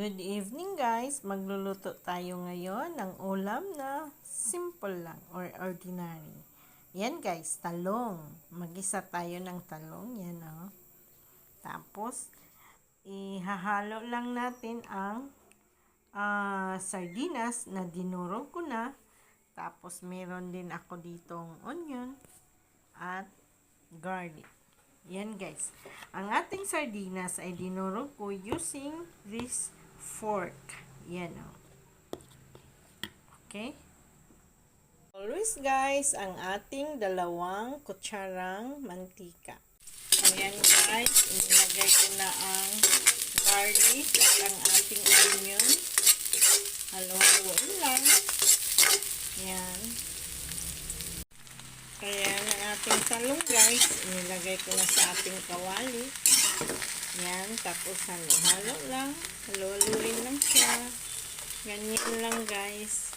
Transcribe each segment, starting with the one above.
Good evening guys! Magluluto tayo ngayon ng ulam na simple lang or ordinary. Yan guys, talong. Magisa tayo ng talong. Yan oh. Tapos, ihahalo lang natin ang ah, sardinas na dinurog ko na. Tapos, meron din ako ditong onion at garlic. Yan guys. Ang ating sardinas ay dinurog ko using this fork. Yan o. Okay? Always guys, ang ating dalawang kutsarang mantika. Ayan guys, inilagay ko na ang garlic at ang ating onion. Halo-haloin lang. Yan. Kaya ang ating talong guys, inilagay ko na sa ating kawali. Yan, tapos halo-halo lang. Halo-haluin lang siya. Ganyan lang guys.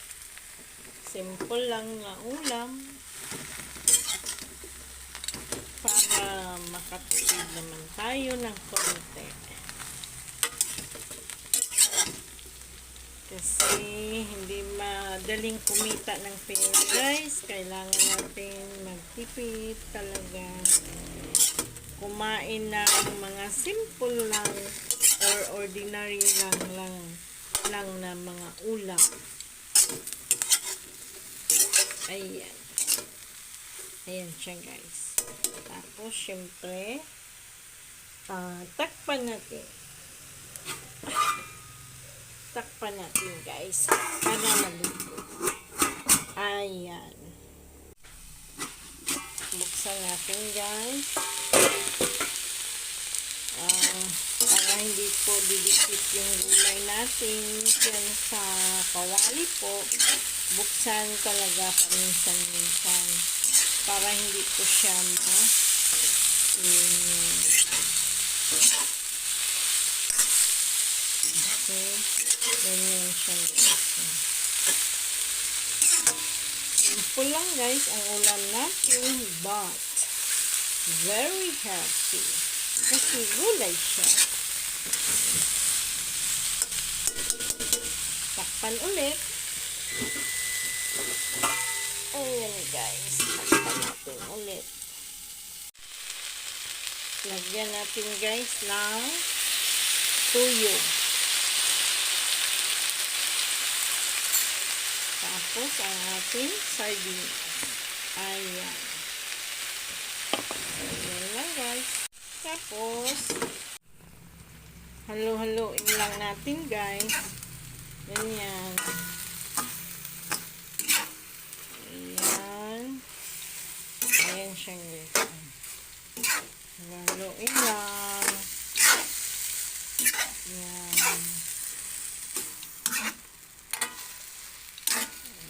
Simple lang na ulam. Para makatipid naman tayo ng konti. Kasi hindi madaling kumita ng pera guys. Kailangan natin magtipid talaga. Kumain ng mga simple lang or ordinary lang lang lang na mga ulam. Ayan. Ayan siya guys. Tapos syempre ah, takpan natin takpan natin guys para maluto ayan buksan natin guys Ah, para hindi po didikit yung gulay natin dyan sa kawali po buksan talaga paminsan-minsan para hindi po siya ma Okay. Ganyan siya. Simple lang guys ang ulam natin but very healthy. Kasi gulay siya. Takpan ulit. Ayan guys. Takpan natin ulit. Lagyan natin guys ng tuyo. Tapos, ang ating sardines. Ayan. Ayan lang, guys. Tapos, halo-haloin lang natin, guys. Ganyan. Ayan. Ayan siya, guys. Halo-haloin lang. Ayan.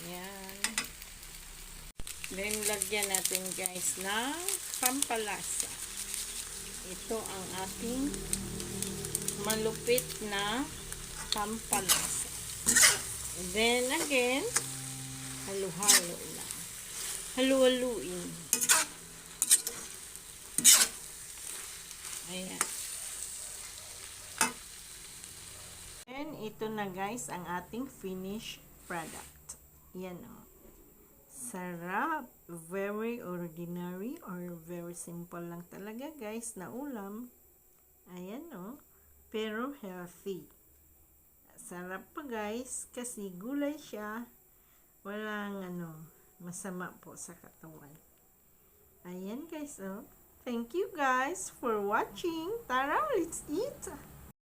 Ayan. Then, lagyan natin guys ng pampalasa. Ito ang ating malupit na pampalasa. Then, again, halo-halo lang. Halu-haluin. Ayan. And ito na guys ang ating finished product. Yan o. Sarap. Very ordinary or very simple lang talaga guys na ulam. Ayan o. Pero healthy. Sarap pa guys kasi gulay siya. Walang ano, masama po sa katawan. Ayan guys oh. Thank you guys for watching. Tara, let's eat!